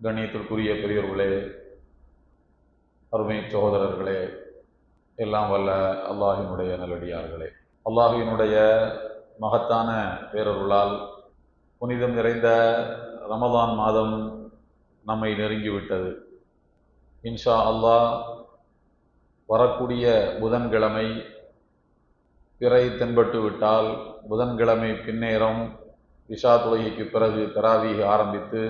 கண்ணியத்திற்குரிய பெரியவர்களே அருமை சகோதரர்களே எல்லாம் வல்ல அல்லாஹினுடைய நல்லடியார்களே. அல்லாஹினுடைய மகத்தான பேரருளால் புனிதம் நிறைந்த ரமதான் மாதம் நம்மை நெருங்கிவிட்டது. இன்ஷா அல்லாஹ் வரக்கூடிய புதன்கிழமை பிறை தென்பட்டு விட்டால் புதன்கிழமை பின்னேரம் விஷா தொழுகைக்கு பிறகு தராவீக ஆரம்பித்து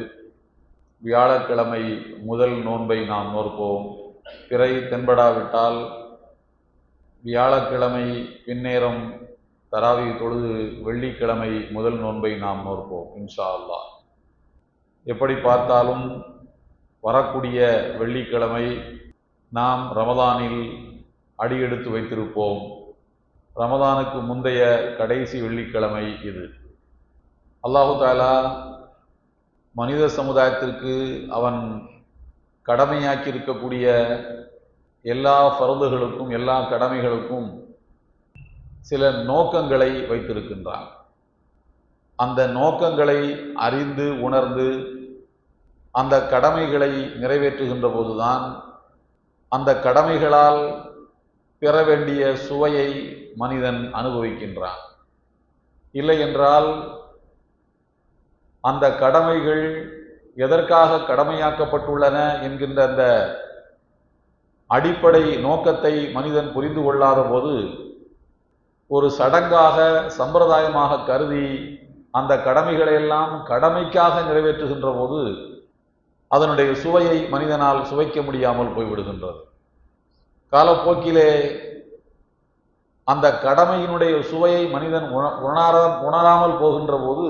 வியாழக்கிழமை முதல் நோன்பை நாம் நோற்போம். பிறை தென்படாவிட்டால் வியாழக்கிழமை பின்னேரம் தராவி தொழுது வெள்ளிக்கிழமை முதல் நோன்பை நாம் நோற்போம் இன்ஷா அல்லாஹ் எப்படி பார்த்தாலும் வரக்கூடிய வெள்ளிக்கிழமை நாம் ரமதானில் அடியெடுத்து வைத்திருப்போம். ரமதானுக்கு முந்தைய கடைசி வெள்ளிக்கிழமை இது. அல்லாஹு தாலா மனித சமுதாயத்திற்கு அவன் கடமையாக்கி இருக்கக்கூடிய எல்லா பருந்துகளுக்கும் எல்லா கடமைகளுக்கும் சில நோக்கங்களை வைத்திருக்கின்றான். அந்த நோக்கங்களை அறிந்து உணர்ந்து அந்த கடமைகளை நிறைவேற்றுகின்ற போதுதான் அந்த கடமைகளால் பெற வேண்டிய சுவையை மனிதன் அனுபவிக்கின்றான். இல்லை என்றால் அந்த கடமைகள் எதற்காக கடமையாக்கப்பட்டுள்ளன என்கின்ற அந்த அடிப்படை நோக்கத்தை மனிதன் புரிந்து கொள்ளாத போது ஒரு சடங்காக சம்பிரதாயமாக கருதி அந்த கடமைகளை எல்லாம் கடமைக்காக நிறைவேற்றுகின்ற போது அதனுடைய சுவையை மனிதனால் சுவைக்க முடியாமல் போய்விடுகின்றது. காலப்போக்கிலே அந்த கடமையினுடைய சுவையை மனிதன் உணர உணராமல் போகின்ற போது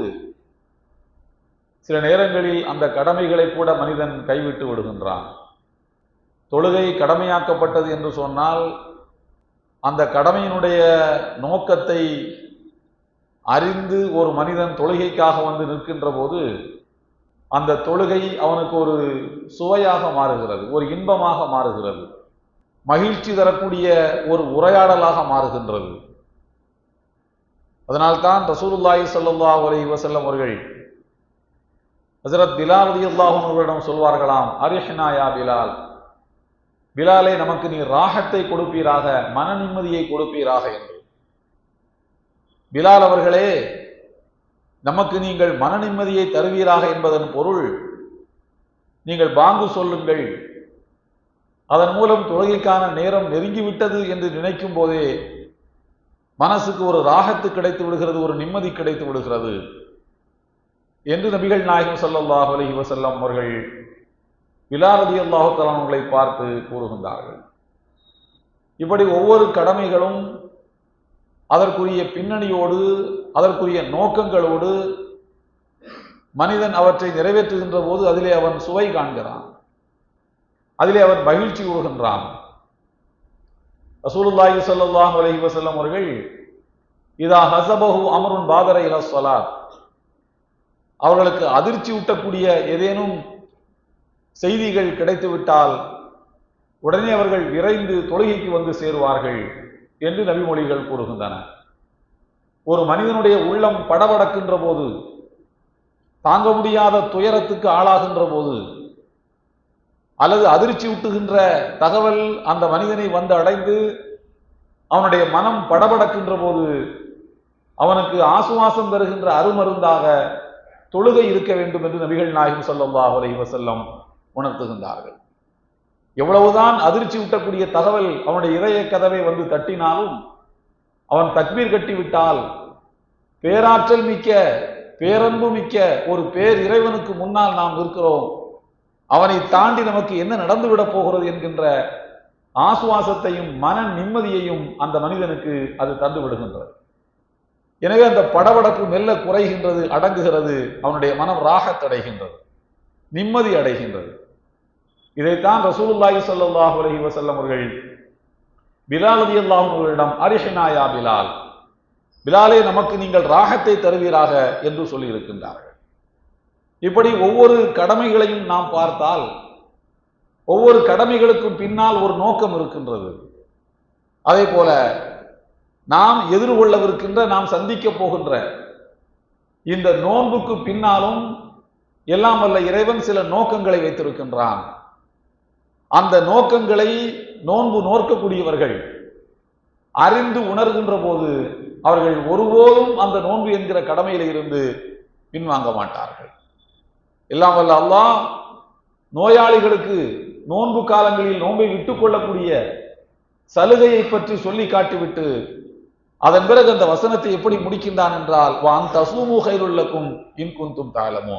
சில நேரங்களில் அந்த கடமைகளை கூட மனிதன் கைவிட்டு விடுகின்றான். தொழுகை கடமையாக்கப்பட்டது என்று சொன்னால் அந்த கடமையினுடைய நோக்கத்தை அறிந்து ஒரு மனிதன் தொழுகைக்காக வந்து நிற்கின்ற போது அந்த தொழுகை அவனுக்கு ஒரு சுவையாக மாறுகிறது ஒரு இன்பமாக மாறுகிறது மகிழ்ச்சி தரக்கூடிய ஒரு உரையாடலாக மாறுகின்றது. அதனால்தான் ரசூலுல்லாஹி ஸல்லல்லாஹு அலைஹி வசல்லம் அவர்கள் ஹசரத் பிலால் ரலியல்லாஹு அவர்களிடம் சொல்வார்களாம் அரிஹ்னா பிலால் பிலாலே நமக்கு நீ ராகத்தை கொடுப்பீராக மன நிம்மதியை கொடுப்பீராக என்று. பிலால் அவர்களே நமக்கு நீங்கள் மன நிம்மதியை தருவீராக என்பதன் பொருள் நீங்கள் பாங்கு சொல்லுங்கள். அதன் மூலம் தொழுகைக்கான நேரம் நெருங்கிவிட்டது என்று நினைக்கும் போதே மனசுக்கு ஒரு ராகத்து கிடைத்து விடுகிறது ஒரு நிம்மதி கிடைத்து விடுகிறது. என்று நபிகள் நாயகம் சல்லாஹ் அலஹி வசல்லம் அவர்கள் விலாரதி அல்லாஹுத்தலான்களை பார்த்து கூறுகின்றார்கள். இப்படி ஒவ்வொரு கடமைகளும் அதற்குரிய பின்னணியோடு அதற்குரிய நோக்கங்களோடு மனிதன் அவற்றை நிறைவேற்றுகின்ற போது அதிலே அவன் சுவை காண்கிறான். அதிலே அவன் மகிழ்ச்சி கூறுகின்றான். ரசூலுல்லாஹி ஸல்லல்லாஹு அலஹி வசல்லம் அவர்கள் இதா ஹசபஹு அமருன் பாதர இல அவர்களுக்கு அதிர்ச்சி ஊட்டக்கூடிய ஏதேனும் செய்திகள் கிடைத்துவிட்டால் உடனே அவர்கள் விரைந்து தொழுகைக்கு வந்து சேருவார்கள் என்று நபிமொழிகள் கூறுகின்றன. ஒரு மனிதனுடைய உள்ளம் படபடக்கின்ற போது தாங்க முடியாத துயரத்துக்கு ஆளாகின்ற போது அல்லது அதிர்ச்சி ஊட்டுகின்ற தகவல் அந்த மனிதனை வந்து அடைந்து அவனுடைய மனம் படபடக்கின்ற போது அவனுக்கு ஆசுவாசம் தருகின்ற அருமருந்தாக தொழுகை இருக்க வேண்டும் என்று நபிகள் நாயகம் சொல்லல்லாஹ் அலைஹி வசல்லம் உணர்த்துகின்றார்கள். எவ்வளவுதான் அதிர்ச்சி விட்டக்கூடிய தகவல் அவனுடைய இதய கதவை வந்து தட்டினாலும் அவன் தக்பீர் கட்டிவிட்டால் பேராற்றல் மிக்க பேரன்பு மிக்க ஒரு பேர் இறைவனுக்கு முன்னால் நாம் இருக்கிறோம் அவனை தாண்டி நமக்கு என்ன நடந்துவிடப் போகிறது என்கின்ற ஆசுவாசத்தையும் மன நிம்மதியையும் அந்த மனிதனுக்கு அது தந்து விடுகின்றது எனவே அந்த படபடப்பு மெல்ல குறைகின்றது அடங்குகிறது. அவனுடைய மனம் ராகத்தடைகின்றது நிம்மதி அடைகின்றது. இதைத்தான் ரசூலுல்லாஹி ஸல்லல்லாஹு அலஹி வசல்லம் அவர்கள் பிலால் அல்லாஹும் அவர்களிடம் அரிஹினாயா பிலால் பிலாலே நமக்கு நீங்கள் ராகத்தை தருவீராக என்று சொல்லியிருக்கின்றார்கள் இப்படி ஒவ்வொரு கடமைகளையும் நாம் பார்த்தால் ஒவ்வொரு கடமைகளுக்கும் பின்னால் ஒரு நோக்கம் இருக்கின்றது. அதே போல நாம் எதிர்கொள்ளவிருக்கின்ற நாம் சந்திக்க போகின்ற இந்த நோன்புக்கு பின்னாலும் எல்லாம் வல்ல இறைவன் சில நோக்கங்களை வைத்திருக்கின்றான். அந்த நோக்கங்களை நோன்பு நோக்கக்கூடியவர்கள் அறிந்து உணர்கின்ற போது அவர்கள் ஒருபோதும் அந்த நோன்பு என்கிற கடமையில இருந்து பின்வாங்க மாட்டார்கள். எல்லாம் வல்ல அல்லாஹ் நோயாளிகளுக்கு நோன்பு காலங்களில் நோன்பை விட்டுக் கொள்ளக்கூடிய சலுகையை பற்றி சொல்லி காட்டிவிட்டு அதன் பிறகு அந்த வசனத்தை எப்படி முடிக்கின்றான் என்றால் வான் தசூமு கைருள்ளக்கும் இன்குந்தும் தாளமோ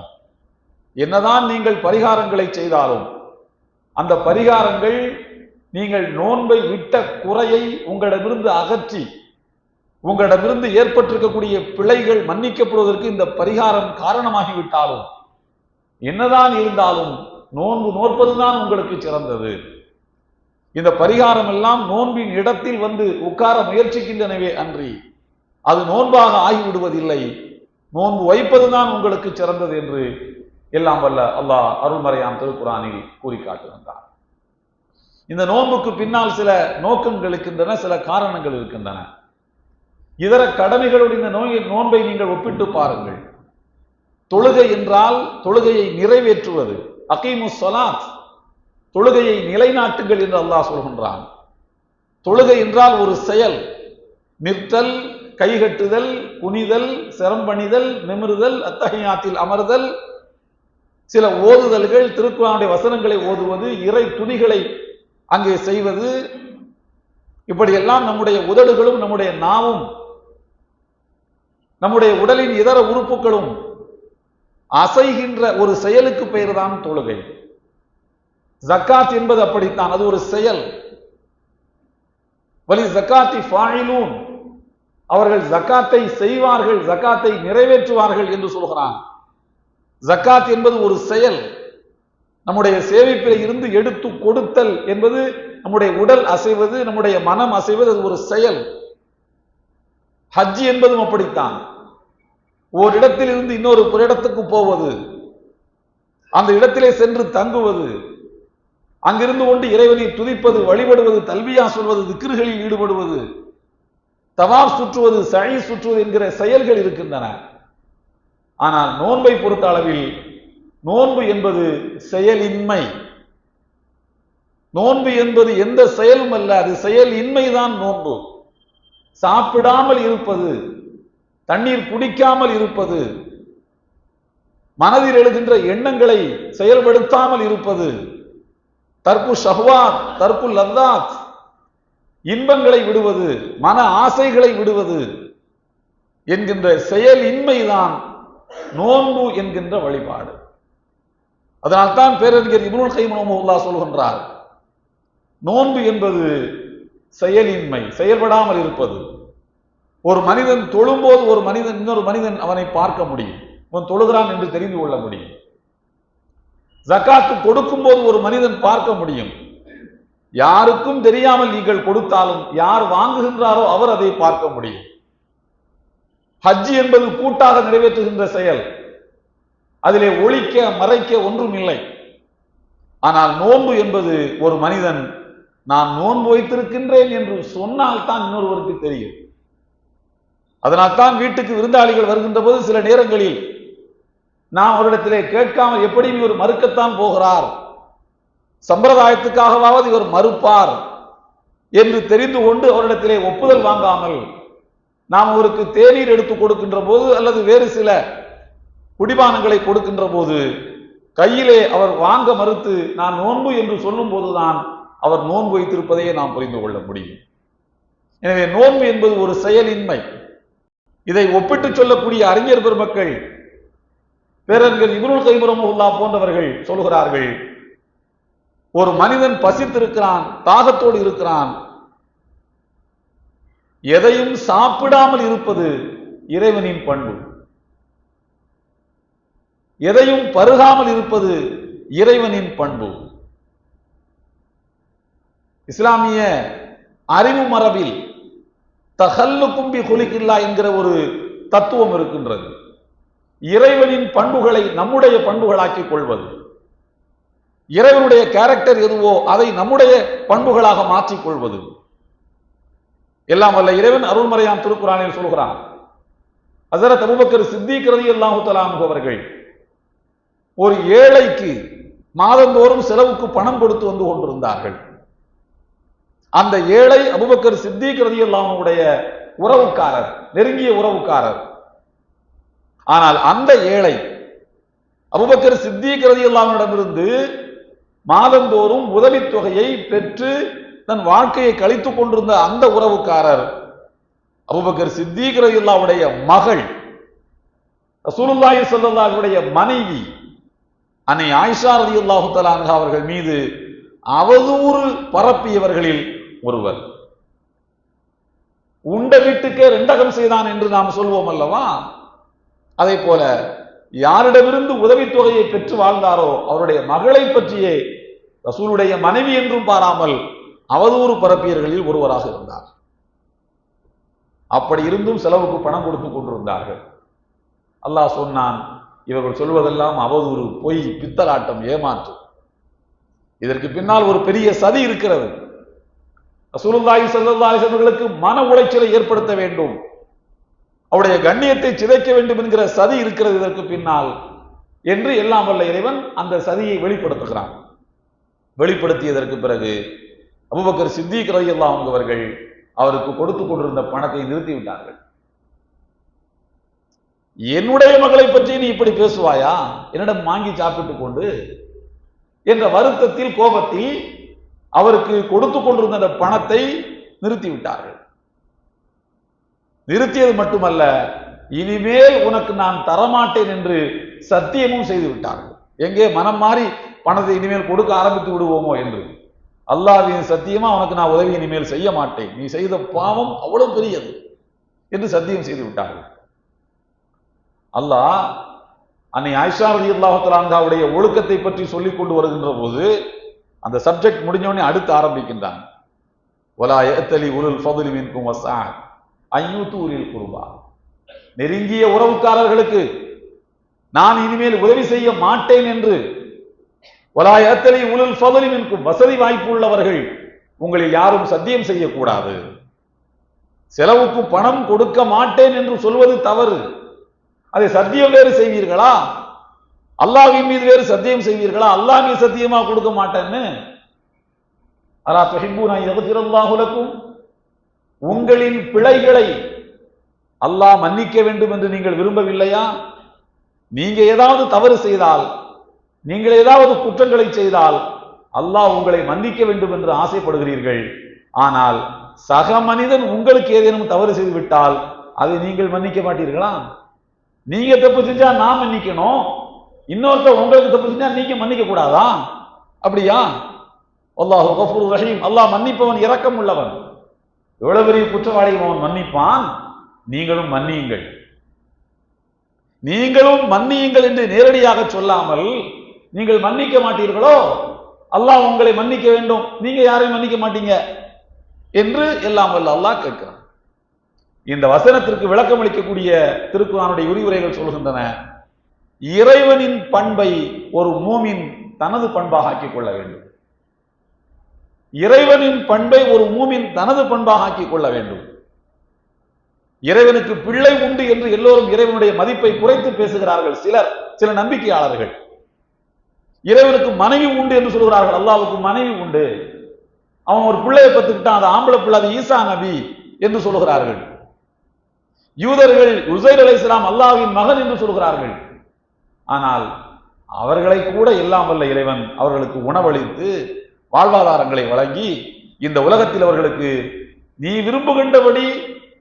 என்னதான் நீங்கள் பரிகாரங்களை செய்தாலும் அந்த பரிகாரங்கள் நீங்கள் நோன்பை விட்ட குறையை உங்களிடமிருந்து அகற்றி உங்களிடமிருந்து ஏற்பட்டிருக்கக்கூடிய பிழைகள் மன்னிக்கப்படுவதற்கு இந்த பரிகாரம் காரணமாகிவிட்டாலும் என்னதான் இருந்தாலும் நோன்பு நோற்பதுதான் உங்களுக்கு சிறந்தது. இந்த பரிகாரம் எல்லாம் நோன்பின் இடத்தில் வந்து உட்கார முயற்சிக்கின்றனவே அன்றி. அது நோன்பாக ஆகிவிடுவதில்லை. நோன்பு வைப்பதுதான் உங்களுக்கு சிறந்தது என்று எல்லாம் வல்ல அல்லாஹ் அருள்மறையான் திருக்குறானில் கூறி காட்டுகின்றார் இந்த நோன்புக்கு பின்னால் சில நோக்கங்கள் இருக்கின்றன சில காரணங்கள் இருக்கின்றன. இதர கடமைகளுடைய இந்த நோய் நோன்பை நீங்கள் ஒப்பிட்டு பாருங்கள். தொழுகை என்றால் தொழுகையை நிறைவேற்றுவது. அகீமு சொலாத் தொழுகையை நிலைநாட்டுங்கள் என்று அல்லாஹ் சொல்கின்றான். தொழுகை என்றால் ஒரு செயல். நிற்தல் கைகட்டுதல் குனிதல் சிரம்பணிதல் நிமிர்தல் அத்தகையாத்தில் அமர்தல். சில ஓதுதல்கள் திருக்குறானுடைய வசனங்களை ஓதுவது இறை துணிகளை அங்கே செய்வது. இப்படியெல்லாம் நம்முடைய உதடுகளும் நம்முடைய நாவும் நம்முடைய உடலின் இதர உறுப்புகளும் அசைகின்ற ஒரு செயலுக்கு பெயர்தான் தொழுகை. ஜக்காத் என்பது அப்படித்தான். அது ஒரு செயல். வலி ஜக்காத்தி ஃபாயிலூன். அவர்கள் ஜக்காத்தை செய்வார்கள் ஜக்காத்தை நிறைவேற்றுவார்கள் என்று சொல்கிறான். ஜக்காத் என்பது ஒரு செயல். நம்முடைய சேமிப்பில் இருந்து எடுத்து கொடுத்தல் என்பது நம்முடைய உடல் அசைவது நம்முடைய மனம் அசைவது அது ஒரு செயல். ஹஜ் என்பதும் அப்படித்தான். ஓரிடத்தில் இருந்து இன்னொரு இடத்துக்கு போவது. அந்த இடத்திலே சென்று தங்குவது. அங்கிருந்து கொண்டு இறைவனை துதிப்பது வழிபடுவது தல்வியா சொல்வது திக்ருகளில் ஈடுபடுவது தவாப் சுற்றுவது சழி சுற்றுவது என்கிற செயல்கள் இருக்கின்றன. ஆனால் நோன்பை பொறுத்த அளவில் நோன்பு என்பது செயலின்மை. நோன்பு என்பது எந்த செயலும் அல்ல அது செயலின்மைதான் நோன்பு. சாப்பிடாமல் இருப்பது தண்ணீர் குடிக்காமல் இருப்பது மனதில் எழுகின்ற எண்ணங்களை செயல்படுத்தாமல் இருப்பது தற்பு ஷஹ்வாத் தற்பு லத்தாத் இன்பங்களை விடுவது மன ஆசைகளை விடுவது என்கின்ற செயலின்மைதான் நோன்பு என்கின்ற வழிபாடு. அதனால்தான் பேரறிஞர் இப்னுல் கைமுல்லா சொல்கின்றார் நோன்பு என்பது செயலின்மை செயல்படாமல் இருப்பது. ஒரு மனிதன் தொழும்போது ஒரு மனிதன் இன்னொரு மனிதன் அவனை பார்க்க முடியும். இவன் தொழுகிறான் என்று தெரிந்து கொள்ள முடியும். ஜக்காத்து கொடுக்கும் போது ஒரு மனிதன் பார்க்க முடியும். யாருக்கும் தெரியாமல் நீங்கள் கொடுத்தாலும் யார் வாங்குகின்றாரோ அவர் அதை பார்க்க முடியும். ஹஜ் என்பது கூட்டாக நிறைவேற்றுகின்ற செயல். அதிலே ஒழிக்க மறைக்க ஒன்றும் இல்லை. ஆனால் நோன்பு என்பது ஒரு மனிதன் நான் நோன்பு வைத்திருக்கின்றேன் என்று சொன்னால் தான் இன்னொருவருக்கு தெரியும். அதனால் தான் வீட்டுக்கு விருந்தாளிகள் வருகின்ற போது சில நேரங்களில் நாம் அவரிடத்திலே கேட்காமல் எப்படி இவர் மறுக்கத்தான் போகிறார்? சம்பிரதாயத்துக்காகவாவது இவர் மறுப்பார் என்று தெரிந்து கொண்டு அவரிடத்திலே ஒப்புதல் வாங்காமல் நாம் அவருக்கு தேநீர் எடுத்து கொடுக்கின்ற போது அல்லது வேறு சில குடிபானங்களை கொடுக்கின்ற போது கையிலே அவர் வாங்க மறுத்து நான் நோன்பு என்று சொல்லும் போதுதான் அவர் நோன்பு வைத்திருப்பதையே நாம் புரிந்து கொள்ள முடியும். எனவே நோன்பு என்பது ஒரு செயலின்மை. இதை ஒப்பிட்டு சொல்லக்கூடிய அறிஞர் பெருமக்கள் பேரறிஞர் இபுருல் கைபுரமுல்லா போன்றவர்கள் சொல்கிறார்கள் ஒரு மனிதன் பசித்திருக்கிறான் தாகத்தோடு இருக்கிறான் எதையும் சாப்பிடாமல் இருப்பது இறைவனின் பண்பு. எதையும் பருகாமல் இருப்பது இறைவனின் பண்பு. இஸ்லாமிய அறிவு மரபில் தகல்லு கும்பி குலிக்கில்லா என்கிற ஒரு தத்துவம் இருக்கின்றது. இறைவனின் பண்புகளை நம்முடைய பண்புகளாக்கிக் கொள்வது. இறைவனுடைய கேரக்டர் எதுவோ அதை நம்முடைய பண்புகளாக மாற்றிக் கொள்வது. எல்லாம் வல்ல இறைவன் அருள்மறையாம் திருக்குறானில் சொல்கிறான். அசரத் அபுபக்கர் சித்திக்கிறது ரதி அல்லாஹு அவர்கள் ஒரு ஏழைக்கு மாதந்தோறும் செலவுக்கு பணம் கொடுத்து வந்து கொண்டிருந்தார்கள். அந்த ஏழை அபுபக்கர் சித்திக்கிறது ரதியல்லாமுடைய உறவுக்காரர் நெருங்கிய உறவுக்காரர். ஆனால் அந்த ஏழை அபுபக்கர் சித்திக் ரதியல்லாமிடமிருந்து மாதந்தோறும் உதவித்தொகையை பெற்று தன் வாழ்க்கையை கழித்துக் கொண்டிருந்த அந்த உறவுக்காரர் அபுபக்கர் சித்திக் ரதியல்லாவுடைய மகள் ரசூலுல்லாஹி ஸல்லல்லாஹுடைய மனைவி அன்னை ஆயிஷா ரலியல்லாஹு தஆலா அவர்கள் மீது அவதூறு பரப்பியவர்களில் ஒருவர். உண்ட வீட்டுக்கே ரெண்டகம் செய்தான் என்று நாம் சொல்வோம் அல்லவா? அதே போல யாரிடமிருந்து உதவித்தொகையை பெற்று வாழ்ந்தாரோ அவருடைய மகளை பற்றியே ரசூலுடைய மனைவி என்றும் பாராமல் அவதூறு பரப்பியர்களில் ஒருவராக இருந்தார். அப்படி இருந்தும் செலவுக்கு பணம் கொடுத்து கொண்டிருந்தார்கள். அல்லாஹ் சொன்னான் இவர்கள் சொல்வதெல்லாம் அவதூறு பொய் பித்தலாட்டம் ஏமாற்று. இதற்கு பின்னால் ஒரு பெரிய சதி இருக்கிறது. ரசூலுல்லாஹி ஸல்லல்லாஹு அலைஹி அவர்களுக்கு மன உளைச்சலை ஏற்படுத்த வேண்டும். அவருடைய கண்ணியத்தை சிதைக்க வேண்டும் என்கிற சதி இருக்கிறது இதற்கு பின்னால் என்று எல்லாம் வல்ல இறைவன் அந்த சதியை வெளிப்படுத்துகிறான். வெளிப்படுத்தியதற்கு பிறகு அபுபக்கர் சித்திக் ரலியல்லாஹு அவர்கள் அவருக்கு கொடுத்து கொண்டிருந்த பணத்தை நிறுத்தி விட்டார்கள். என்னுடைய மகளை பற்றி நீ இப்படி பேசுவாயா? என்னிடம் வாங்கி சாப்பிட்டுக் கொண்டு என்ற வருத்தத்தில் கோபத்தில் அவருக்கு கொடுத்து கொண்டிருந்த பணத்தை நிறுத்தி விட்டார்கள். நிறுத்தியது மட்டுமல்ல இனிமேல் உனக்கு நான் தரமாட்டேன் என்று சத்தியமும் செய்து விட்டார்கள். எங்கே மனம் மாறி பணத்தை இனிமேல் கொடுக்க ஆரம்பித்து விடுவோமோ என்று. அல்லாவின் சத்தியமா உனக்கு நான் உதவி இனிமேல் செய்ய மாட்டேன். நீ செய்த பாவம் அவ்வளவு பெரியது என்று சத்தியம் செய்து விட்டார்கள். அல்லாஹ் அன்னை ஆயிஷா ரலி அல்லாஹுடைய ஒழுக்கத்தை பற்றி சொல்லிக் கொண்டு வருகின்ற போது அந்த சப்ஜெக்ட் முடிஞ்சோடனே அடுத்து ஆரம்பிக்கின்றான். ஒலா ஏத்தலி உருள் ஃபதுலி மின்கும் வசான் ஐயூத்தூரில் குருபா. நெருங்கிய உறவுக்காரர்களுக்கு நான் இனிமேல் உதவி செய்ய மாட்டேன் என்று ஒலா ஏத்தலி உருள் நிற்கும் வசதி வாய்ப்பு உள்ளவர்கள் உங்களில் யாரும் சத்தியம் செய்யக்கூடாது. செலவுக்கு பணம் கொடுக்க மாட்டேன் என்று சொல்வது தவறு. அதை சத்தியம் வேறு செய்வீர்களா? அல்லாஹின் மீது வேறு சத்தியம் செய்வீர்களா? அல்லாஹ் மீது சத்தியமா கொடுக்க மாட்டேன்னு? அலா துஹிப்பூனா எவ்வளவு லக்கும்? உங்களின் பிழைகளை அல்லாஹ் மன்னிக்க வேண்டும் என்று நீங்கள் விரும்பவில்லையா? நீங்க ஏதாவது தவறு செய்தால் நீங்கள் ஏதாவது குற்றங்களை செய்தால் அல்லாஹ் உங்களை மன்னிக்க வேண்டும் என்று ஆசைப்படுகிறீர்கள். ஆனால் சக மனிதன் உங்களுக்கு ஏதேனும் தவறு செய்து விட்டால் அதை நீங்கள் மன்னிக்க மாட்டீர்களா? நீங்க தப்பு செஞ்சா நான் மன்னிக்கணும். இன்னொருத்தர் உங்களுக்கு தப்பு செஞ்சா நீங்க மன்னிக்க கூடாதா? அப்படியா? அல்லாஹு ரஹீம். அல்லாஹ் மன்னிப்பவன் இரக்கம் உள்ளவன் எவ்வளவு பெரிய குற்றவாளிகள் அவன் மன்னிப்பான்? நீங்களும் மன்னியுங்கள். நீங்களும் மன்னியுங்கள் என்று நேரடியாக சொல்லாமல் நீங்கள் மன்னிக்க மாட்டீர்களோ? அல்லாஹ் உங்களை மன்னிக்க வேண்டும். நீங்க யாரையும் மன்னிக்க மாட்டீங்க? என்று எல்லாம் வல்ல அல்லாஹ் கேட்கிறான். இந்த வசனத்திற்கு விளக்கம் அளிக்கக்கூடிய திருக்குறானுடைய விரிவுரைகள் சொல்கின்றன. இறைவனின் பண்பை ஒரு மூமின் தனது பண்பாக ஆக்கிக் கொள்ள வேண்டும். இறைவனின் பண்பை ஒரு மூமின் தனது பண்பாக ஆக்கிக் கொள்ள வேண்டும். இறைவனுக்கு பிள்ளை உண்டு என்று எல்லோரும் இறைவனுடைய மதிப்பை குறைத்து பேசுகிறார்கள் சிலர் சில நம்பிக்கையாளர்கள். இறைவனுக்கு மனைவி உண்டு என்று சொல்கிறார்கள் அல்லாவுக்கு மனைவி உண்டு. அவன் ஒரு பிள்ளையை பத்துக்கிட்டான் அது ஆம்பளை பிள்ளை அது ஈசா நபி என்று சொல்கிறார்கள். யூதர்கள் உசைர் அலை இஸ்லாம் அல்லாவின் மகன் என்று சொல்கிறார்கள். ஆனால் அவர்களை கூட எல்லாம் வல்ல இறைவன் அவர்களுக்கு உணவளித்து வாழ்வாதாரங்களை வழங்கி இந்த உலகத்தில் அவர்களுக்கு நீ விரும்புகின்றபடி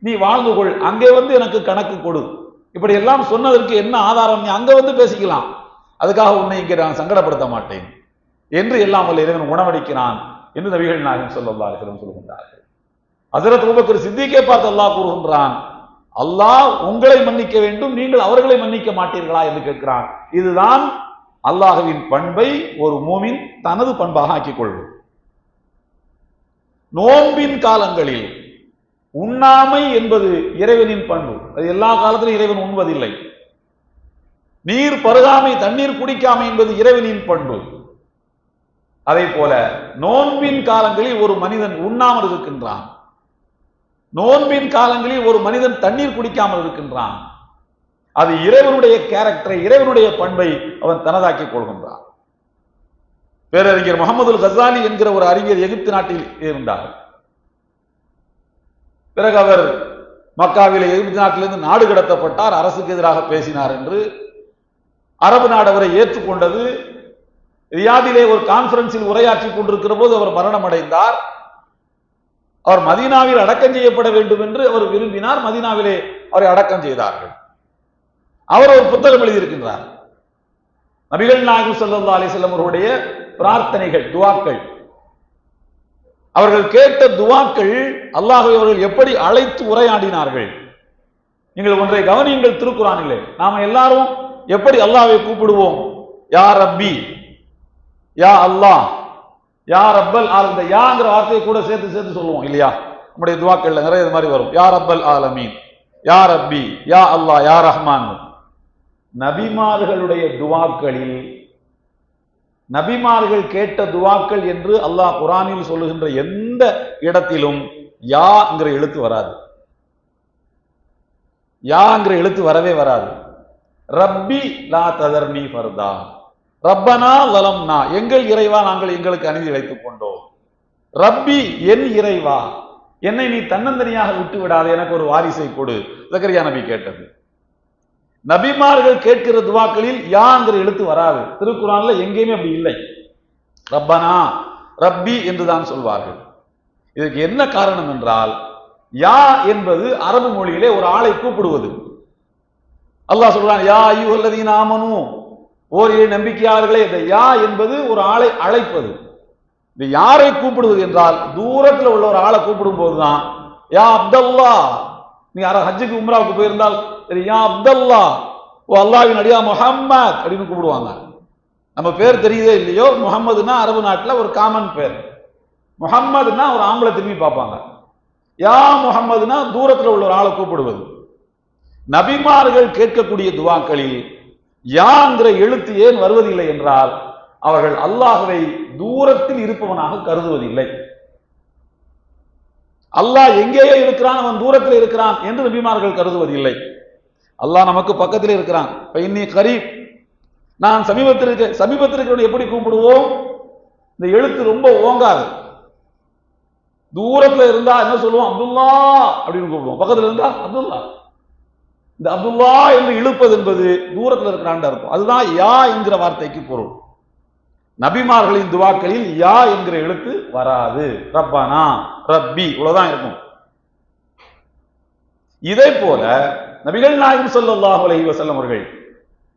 நீ வாழ்ந்து கொள் அங்கே வந்து எனக்கு கணக்கு கொடு. இப்படி எல்லாம் சொன்னதற்கு என்ன ஆதாரம்? நீ அங்க வந்து பேசிக்கலாம். அதுக்காக உன்னை இங்கே நான் சங்கடப்படுத்த மாட்டேன் என்று எல்லாம் வல்ல இறைவன் உணவளிக்கிறான் என்று நபிகள் நாயகம் சொல்லல்லா அலிஸ்லம் சொல்கின்றார்கள். ஹசரத் உபக்கர் சித்திக்கே பார்த்து அல்லாஹ் கூறுகின்றான் அல்லாஹ் உங்களை மன்னிக்க வேண்டும் நீங்கள் அவர்களை மன்னிக்க மாட்டீர்களா? என்று கேட்கிறான். இதுதான் அல்லாஹுவின் பண்பை ஒரு மூமின் தனது பண்பாக ஆக்கிக் கொள்வது நோன்பின் காலங்களில் உண்ணாமை என்பது இறைவனின் பண்பு. அது எல்லா காலத்திலும் இறைவன் உண்பதில்லை. நீர் பருகாமை தண்ணீர் குடிக்காமை என்பது இறைவனின் பண்பு. அதே போல நோன்பின் காலங்களில் ஒரு மனிதன் உண்ணாமல் இருக்கின்றான். நோன்பின் காலங்களில் ஒரு மனிதன் தண்ணீர் குடிக்காமல் இருக்கின்றான். அது இறைவனுடைய கேரக்டரை இறைவனுடைய பண்பை அவன் தனதாக்கிக் கொள்கின்றான். பேரறிஞர் முகமது கசானி என்கிற ஒரு அறிஞர் எகிப்து நாட்டில் இருந்தார். பிறகு அவர் மக்காவிலே எகிப்து நாட்டிலிருந்து நாடு கடத்தப்பட்டார் அரசுக்கு எதிராக பேசினார் என்று அரபு நாடு அவரை ஏற்றுக்கொண்டது. ரியாதிலே ஒரு கான்பரன்ஸில் உரையாற்றி கொண்டிருக்கிற போது அவர் மரணம் அடைந்தார் அவர் மதீனாவில் அடக்கம் செய்யப்பட வேண்டும் என்று அவர் விரும்பினார். மதீனாவிலே அவரை அடக்கம் செய்தார்கள். அவர் ஒரு புத்தகம் எழுதியிருக்கின்றார். நபிகள் நாயகம் ஸல்லல்லாஹு அலிசல்லம் வஸல்லம் அவருடைய பிரார்த்தனைகள் துவாக்கள். அவர்கள் கேட்ட துவாக்கள் அல்லாஹை அவர்கள் எப்படி அழைத்து உரையாடினார்கள்? நீங்கள் ஒன்றை கவனியுங்கள் திருக்குறானிலே. நாம எல்லாரும் எப்படி அல்லாவை கூப்பிடுவோம்? யா ரப்பி யா அல்லாஹ் யா ரப்பல் ஆல் இந்த யாங்கிற வார்த்தையை கூட சேர்த்து சேர்த்து சொல்லுவோம் இல்லையா? நம்முடைய துவாக்கள்ல நிறைய இது மாதிரி வரும். யா ரப்பல் ஆலமீன் யா ரப்பி யா அல்லாஹ் யா ரஹ்மான். நபிமார்களுடைய துவாக்களில் நபிமார்கள் கேட்ட துவாக்கள் என்று அல்லாஹ் குரானில் சொல்லுகின்ற எந்த இடத்திலும் யாங்கிற எழுத்து வராது. யாங்கிற எழுத்து வரவே வராது. ரப்பி லா ததர்னி ஃபர்தா. ரப்பனா லலம்னா எங்கள் இறைவா நாங்கள் எங்களுக்கு அணிந்து இழைத்துக் கொண்டோம். ரப்பி என் இறைவா என்னை நீ தன்னந்தனியாக விட்டு விடாது எனக்கு ஒரு வாரிசை கொடு ஜக்கரியா நபி கேட்டது. நபிமார்கள் கேட்கிற துவாக்களில் யாங்கிற எழுத்து வராது. திருக்குறான்ல எங்கேயுமே அப்படி இல்லை. ரப்பனா ரப்பி என்றுதான் சொல்வார்கள். இதற்கு என்ன காரணம் என்றால் யா என்பது அரபு மொழியிலே ஒரு ஆளை கூப்பிடுவது. அல்லாஹ் சொல்றான் யா ஐயோ அல்லது ஆமனு. ஓர் நம்பிக்கையாளர்களே இந்த யா என்பது ஒரு ஆளை அழைப்பது. இந்த யாரை கூப்பிடுவது என்றால் தூரத்தில் உள்ள ஒரு ஆளை கூப்பிடும் போதுதான் யா அப்தல்லா நீ யாரா ஹஜ்ஜுக்கு உம்ராவுக்கு போயிருந்தால் யா அப்தல்லா. ஓ அல்லாவின் அடியா முஹம்மத் அப்படின்னு கூப்பிடுவாங்க. நம்ம பேர் தெரியுதே இல்லையோ முகம்மதுன்னா அரபு நாட்டில் ஒரு காமன் பேர். முகம்மதுன்னா ஒரு ஆம்பளை திரும்பி பார்ப்பாங்க. யா முகம்மதுனா தூரத்தில் உள்ள ஒரு ஆளை கூப்பிடுவது. நபிமார்கள் கேட்கக்கூடிய துவாக்களில் யாங்கிற எழுத்து ஏன் வருவதில்லை என்றால் அவர்கள் அல்லாஹுவை தூரத்தில் இருப்பவனாக கருதுவதில்லை. அல்லாஹ் எங்கேயோ இருக்கிறான் அவன் தூரத்தில் இருக்கிறான் என்று நபிமார்கள் கருதுவதில்லை. அல்லாஹ் நமக்கு பக்கத்தில் இருக்கிறான். பையனி இன்னி கரீப். நான் சமீபத்தில் இருக்க சமீபத்தில் இருக்கிறவனை எப்படி கூப்பிடுவோம்? இந்த எழுத்து ரொம்ப ஓங்காது. தூரத்துல இருந்தா என்ன சொல்லுவோம்? அப்துல்லா அப்படின்னு கூப்பிடுவோம். பக்கத்துல இருந்தா அப்துல்லா. இந்த அப்துல்லா என்று இழுப்பது என்பது தூரத்தில் இருக்கிறாண்ட இருக்கும். அதுதான் யா என்கிற வார்த்தைக்கு பொருள். நபிமார்களின் துவாக்களில் யா என்கிற எழுத்து வராது. ரப்பானா ரப்பி இவ்வளவுதான் இருக்கும். இதே போல நபிகள் நாயகம் ஸல்லல்லாஹு அலஹி வசல்லம் அவர்கள்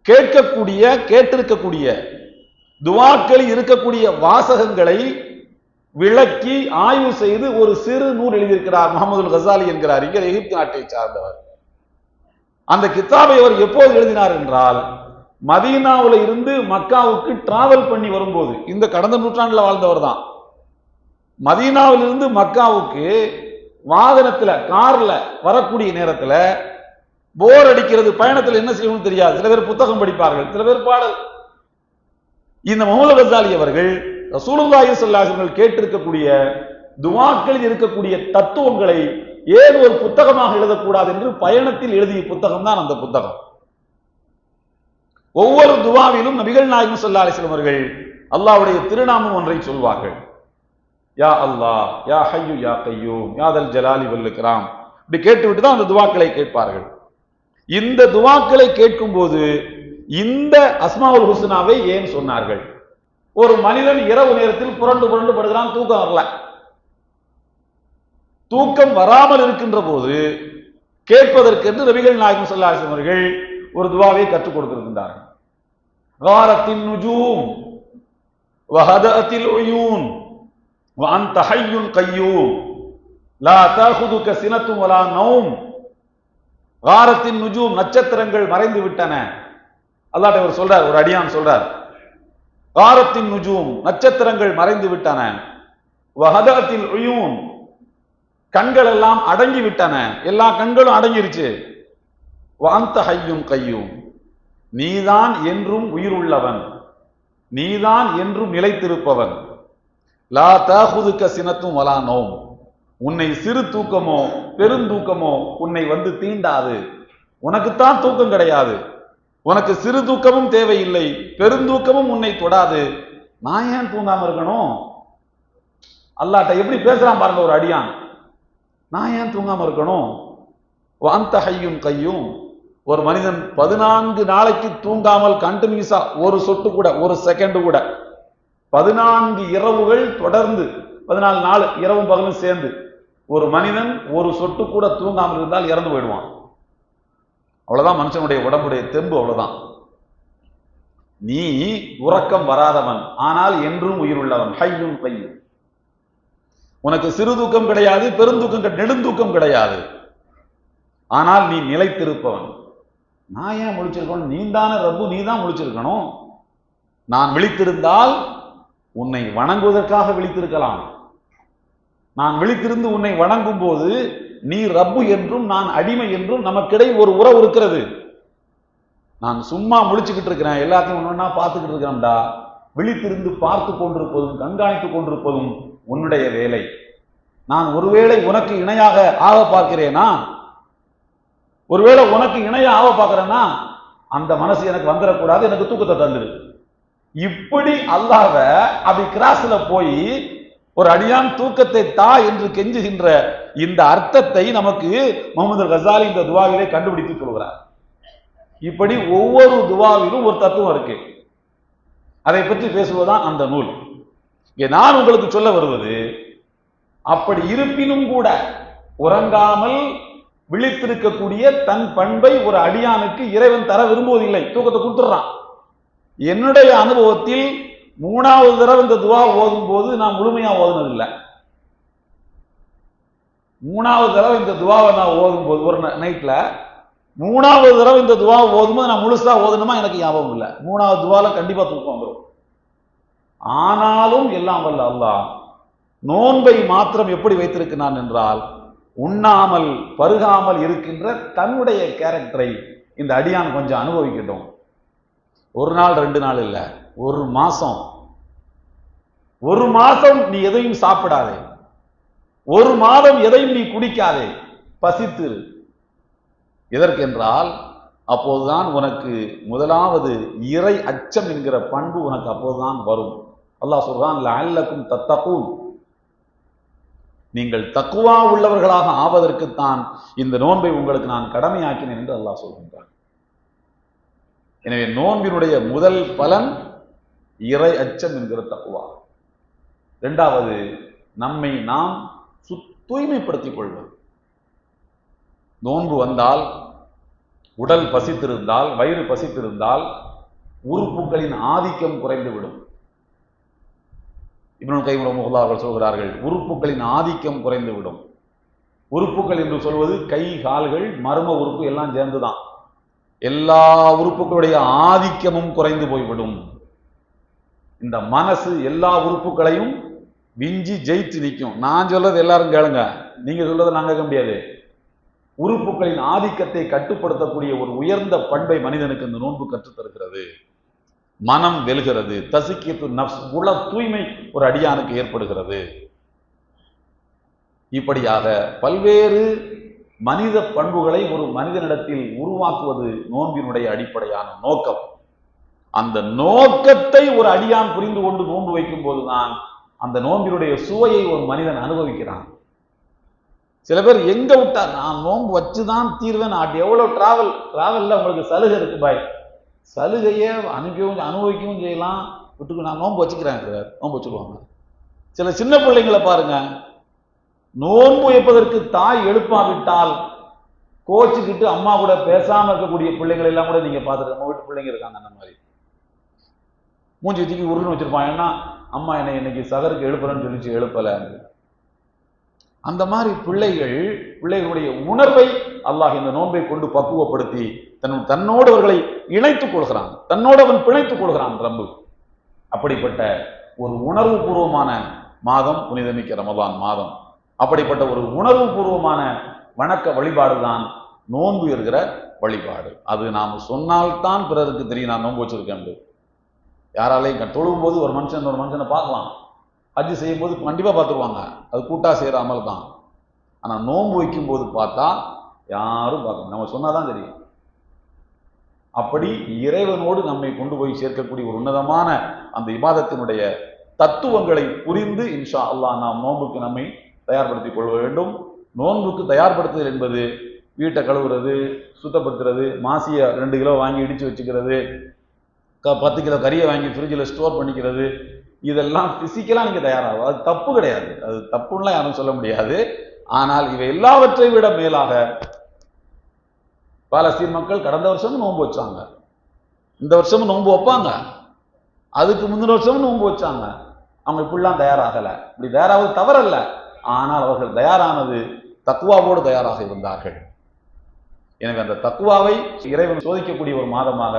கேட்கக்கூடிய கேட்டிருக்கக்கூடிய துவாக்களில் இருக்கக்கூடிய வாசகங்களை விளக்கி ஆய்வு செய்து ஒரு சிறு நூல் எழுதியிருக்கிறார் முகமது கசாலி என்கிறார். அறிஞர் எகிப்து நாட்டை சார்ந்தவர். அந்த கித்தாபை அவர் எப்போது எழுதினார் என்றால் மதீனாவுல இருந்து மக்காவுக்கு டிராவல் பண்ணி வரும்போது இந்த கடந்த நூற்றாண்டுல வாழ்ந்தவர் தான். மதீனாவிலிருந்து மக்காவுக்கு வாகனத்துல கார்ல வரக்கூடிய நேரத்துல போர் அடிக்கிறது பயணத்தில் என்ன செய்யணும்னு தெரியாது. சில பேர் புத்தகம் படிப்பார்கள் சில பேர் பாடல். இந்த முகமது கசாலி அவர்கள் ரசூலுல்லாஹி ஸல்லல்லாஹு கேட்டிருக்கக்கூடிய துவாக்களில் இருக்கக்கூடிய தத்துவங்களை ஏன் ஒரு புத்தகமாக எழுதக்கூடாது என்று பயணத்தில் எழுதிய புத்தகம் தான் அந்த புத்தகம். ஒவ்வொரு துவாவிலும் நபிகள் நாயகம் சொல்லா அலிஸ்லம் அவர்கள் அல்லாவுடைய திருநாமம் ஒன்றை சொல்வார்கள். யா அல்லாஹ் யா ஹையு யா கையூம் யாதல் ஜலாலி வல் இப்படி கேட்டுவிட்டு தான் அந்த துவாக்களை கேட்பார்கள். இந்த துவாக்களை கேட்கும் போது இந்த அஸ்மாவுல் ஹுசனாவை ஏன் சொன்னார்கள்? ஒரு மனிதன் இரவு நேரத்தில் புரண்டு புரண்டு படுகிறான் தூக்கம் வரல. தூக்கம் வராமல் இருக்கின்ற போது கேட்பதற்கென்று நபிகள் நாயகம் சல்லாசம் அவர்கள் ஒரு துவாவை கற்றுக் கொடுத்திருக்கின்றார்கள். வாரத்தின் நுஜூம் வஹதத்தில் உயூன் வான் தஹையுன் கையூம் லா தஹுதுக சினத்தும் வலா நௌம் வாரத்தின் நுஜூம் நட்சத்திரங்கள் மறைந்து விட்டன. அல்லாட்ட அவர் சொல்றார் ஒரு அடியான் சொல்றார். வாரத்தின் நுஜூம் நட்சத்திரங்கள் மறைந்து விட்டன. வஹதத்தில் உயும் கண்கள் எல்லாம் அடங்கி விட்டன. எல்லா கண்களும் அடங்கிருச்சு. வாந்த ஹையும் கையும் நீதான் என்றும் உயிர் உள்ளவன் நீதான் என்றும் நிலைத்திருப்பவன். லா தகுதுக்க சினத்தும் வலா நோம். உன்னை சிறு தூக்கமோ பெருந்தூக்கமோ உன்னை வந்து தீண்டாது. உனக்குத்தான் தூக்கம் கிடையாது. உனக்கு சிறு தூக்கமும் தேவையில்லை பெருந்தூக்கமும் உன்னை தொடாது. நான் ஏன் தூங்காம இருக்கணும்? அல்லாட்ட எப்படி பேசுறான் பாருங்க ஒரு அடியான். நான் ஏன் தூங்காம இருக்கணும்? வாந்த ஹையும் கையும். ஒரு மனிதன் பதினான்கு நாளைக்கு தூங்காமல் கண்டினியூஸா ஒரு சொட்டு கூட ஒரு செகண்ட் கூட. பதினான்கு இரவுகள் தொடர்ந்து பதினாலு நாள் இரவும் பகலும் சேர்ந்து. ஒரு மனிதன் ஒரு சொட்டு கூட தூங்காமல் இருந்தால் இறந்து போயிடுவான். அவ்வளவுதான் மனுஷனுடைய உடம்புடைய தெம்பு அவ்வளவுதான். நீ உறக்கம் வராதவன் ஆனால் என்றும் உயிர் உள்ளவன் ஹையும் பையும் உனக்கு சிறு தூக்கம் கிடையாது பெருந்தூக்கம் நெடுந்தூக்கம் கிடையாது. ஆனால் நீ நிலைத்திருப்பவன். நான் ஏன் முழிச்சிருக்கணும்? நீ தானே ரப்பு நீ தான் முழிச்சிருக்கணும். நான் விழித்திருந்தால் உன்னை வணங்குவதற்காக விழித்திருக்கலாம். நான் விழித்திருந்து உன்னை வணங்கும் போது நீ ரப்பு என்றும் நான் அடிமை என்றும் நமக்கிடையே ஒரு உறவு இருக்கிறது. நான் சும்மா முழிச்சுக்கிட்டு இருக்கிறேன். எல்லாத்தையும் ஒன்னொன்னா பார்த்துக்கிட்டு இருக்கிறேன்டா. விழித்திருந்து பார்த்து கொண்டிருப்பதும் கண்காணித்துக் கொண்டிருப்பதும் உன்னுடைய வேலை. நான் ஒருவேளை உனக்கு இணையாக ஆக பார்க்கிறேனா? ஒருவேளை உனக்கு இணையாக ஆக பார்க்கிறேன்னா அந்த மனசு எனக்கு வந்துடக்கூடாது எனக்கு தூக்கத்தை தந்துடு. இப்படி அல்லாத அப்படி கிராஸ்ல போய் ஒரு அடியான் தூக்கத்தை தா என்று கெஞ்சுகின்ற இந்த அர்த்தத்தை நமக்கு முகமது கசாலி இந்த துவாவிலே கண்டுபிடித்து சொல்கிறார் இப்படி ஒவ்வொரு துவாவிலும் ஒரு தத்துவம் இருக்கு. அதை பற்றி பேசுவதுதான் அந்த நூல். நான் உங்களுக்கு சொல்ல வருவது அப்படி இருப்பினும் கூட உறங்காமல் விழித்திருக்கக்கூடிய தன் பண்பை ஒரு அடியானுக்கு இறைவன் தர விரும்புவதில்லை. தூக்கத்தை கொடுத்துட்றான். என்னுடைய அனுபவத்தில் மூணாவது தடவை இந்த துவா ஓதும் போது நான் முழுமையா ஓதுனதில்லை. மூணாவது தடவை இந்த துவாவை நான் ஓதும் போது ஒரு நைட்ல மூணாவது தடவை இந்த துவா ஓதும்போது நான் முழுசா ஓதணுமா எனக்கு ஞாபகம் இல்லை. மூணாவது துவால கண்டிப்பா தூக்கம் வந்துடும் ஆனாலும் எல்லாம் வல்ல அல்லா நோன்பை மாத்திரம் எப்படி வைத்திருக்கிறான் என்றால் உண்ணாமல் பருகாமல் இருக்கின்ற தன்னுடைய கேரக்டரை இந்த அடியான் கொஞ்சம் அனுபவிக்கட்டும். ஒரு நாள் ரெண்டு நாள் இல்லை. ஒரு மாசம். ஒரு மாசம் நீ எதையும் சாப்பிடாதே. ஒரு மாதம் எதையும் நீ குடிக்காதே. பசித்து எதற்கென்றால் அப்போதுதான் உனக்கு முதலாவது இறை அச்சம் என்கிற பண்பு உனக்கு அப்போதுதான் வரும். அல்லாஹ் சொல்றான் லஅல்லக்கும் தத்தகூன். நீங்கள் தக்குவா உள்ளவர்களாக ஆவதற்குத்தான் இந்த நோன்பை உங்களுக்கு நான் கடமையாக்கினேன் என்று அல்லாஹ் சொல்கின்றான். எனவே நோன்பினுடைய முதல் பலன் இறை அச்சம் என்கிற தக்குவா. இரண்டாவது நம்மை நாம் சு- தூய்மைப்படுத்திக் கொள்வது. நோன்பு வந்தால் உடல் பசித்திருந்தால் வயிறு பசித்திருந்தால் உறுப்புகளின் ஆதிக்கம் குறைந்துவிடும். இப்னுல் கைம் முகலா அவர்கள் சொல்கிறார்கள் உறுப்புகளின் ஆதிக்கம் குறைந்துவிடும். உறுப்புகள் என்று சொல்வது கை கால்கள் மர்ம உறுப்பு எல்லாம் சேர்ந்துதான். எல்லா உறுப்புகளுடைய ஆதிக்கமும் குறைந்து போய்விடும். இந்த மனசு எல்லா உறுப்புகளையும் விஞ்சி ஜெயித்து நிற்கும் நான் சொல்றது எல்லாரும் கேளுங்க. நீங்க சொல்றதை நாங்க கேட்க முடியாது. உறுப்புகளின் ஆதிக்கத்தை கட்டுப்படுத்தக்கூடிய ஒரு உயர்ந்த பண்பை மனிதனுக்கு இந்த நோன்பு கற்றுத் தருகிறது. மனம் வெல்கிறது. தசிக்கியத்து நப்ஸ் உள தூய்மை ஒரு அடியானுக்கு ஏற்படுகிறது. இப்படியாக பல்வேறு மனித பண்புகளை ஒரு மனிதனிடத்தில் உருவாக்குவது நோன்பினுடைய அடிப்படையான நோக்கம். அந்த நோக்கத்தை ஒரு அடியான் புரிந்து கொண்டு நோன்பு வைக்கும் போதுதான் அந்த நோன்பினுடைய சுவையை ஒரு மனிதன் அனுபவிக்கிறான். சில பேர் எங்க விட்டா நான் நோன்பு வச்சுதான் தீர்வேன். நான் எவ்வளவு டிராவல் டிராவல்ல உங்களுக்கு சலுகை இருக்கு பாய். சலுகையை அனுப்பவும் அனுபவிக்கவும் செய்யலாம். விட்டுக்கு நான் நோன்பு வச்சுக்கிறேன் சார். நோன்பு வச்சுக்குவாங்க. சில சின்ன பிள்ளைங்களை பாருங்க. நோன்பு வைப்பதற்கு தாய் எழுப்பாவிட்டால் கோச்சுக்கிட்டு அம்மா கூட பேசாம இருக்கக்கூடிய பிள்ளைங்களை எல்லாம் கூட நீங்க பார்த்துட்டு நம்ம வீட்டு பிள்ளைங்க இருக்காங்க அந்த மாதிரி. மூஞ்சி தூக்கி உருன்னு வச்சிருப்பான். ஏன்னா அம்மா என்னை இன்னைக்கு சகருக்கு எழுப்புறேன்னு சொல்லிச்சு எழுப்பல. அந்த மாதிரி பிள்ளைகள் பிள்ளைகளுடைய உணர்வை அல்லாஹ் இந்த நோன்பை கொண்டு பக்குவப்படுத்தி தன் தன்னோடு அவர்களை இணைத்துக் கொள்கிறான். தன்னோடு அவன் பிணைத்துக் கொள்கிறான் ரம்பு அப்படிப்பட்ட ஒரு உணர்வு பூர்வமான மாதம் புனிதமிக்க ரமதான் மாதம். அப்படிப்பட்ட ஒரு உணர்வு பூர்வமான வணக்க வழிபாடு தான் நோன்பு இருக்கிற வழிபாடு. அது நாம் சொன்னால்தான் பிறருக்கு தெரியும் நான் நோன்பு வச்சிருக்கேன் யாராலையும் தொழும் போது ஒரு மனுஷன் ஒரு மனுஷனை பார்க்கலாம். ஹஜ்ஜு செய்யும்போது கண்டிப்பாக பார்த்துருவாங்க. அது கூட்டாக செய்கிற அமல் தான். ஆனால் நோன்பு வைக்கும் போது பார்த்தா யாரும் பார்க்க நம்ம சொன்னாதான் தெரியும். அப்படி இறைவனோடு நம்மை கொண்டு போய் சேர்க்கக்கூடிய ஒரு உன்னதமான அந்த இபாதத்தினுடைய தத்துவங்களை புரிந்து இன்ஷா அல்லாஹ் நாம் நோன்புக்கு நம்மை தயார்படுத்திக் கொள்ள வேண்டும். நோன்புக்கு தயார்படுத்துதல் என்பது வீட்டை கழுவுறது சுத்தப்படுத்துறது மாசியை ரெண்டு கிலோ வாங்கி இடித்து வச்சுக்கிறது க பத்து கிலோ கறியை வாங்கி ஃப்ரிட்ஜில் ஸ்டோர் பண்ணிக்கிறது இதெல்லாம் ஃபிசிக்கலாக நீங்கள் தயாராகும் அது தப்பு கிடையாது. அது தப்புன்னெலாம் யாரும் சொல்ல முடியாது. ஆனால் இவை எல்லாவற்றை விட மேலாக பாலஸ்தீன் மக்கள் கடந்த வருஷமும் நோன்பு வச்சாங்க. இந்த வருஷமும் நோன்பு வைப்பாங்க. அதுக்கு முந்தின வருஷமும் நோன்பு வச்சாங்க. அவங்க இப்படிலாம் தயாராகலை. இப்படி தயாராவது தவறல்ல. ஆனால் அவர்கள் தயாரானது தக்குவாவோடு தயாராக இருந்தார்கள். எனவே அந்த தக்குவாவை இறைவன் சோதிக்கக்கூடிய ஒரு மாதமாக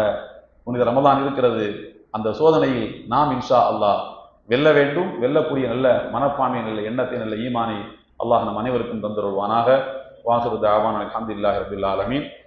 புனித ரமதான் இருக்கிறது. அந்த சோதனையில் நாம் இன்ஷா அல்லாஹ் வெல்ல வேண்டும். வெல்லக்கூடிய நல்ல மனப்பான்மை நல்ல எண்ணத்தை நல்ல ஈமானை அல்லாஹ் நம் அனைவருக்கும் தந்துருவானாக வாசுரு தாவான் அலமதுல்லாஹ் ரபில் அலமீன்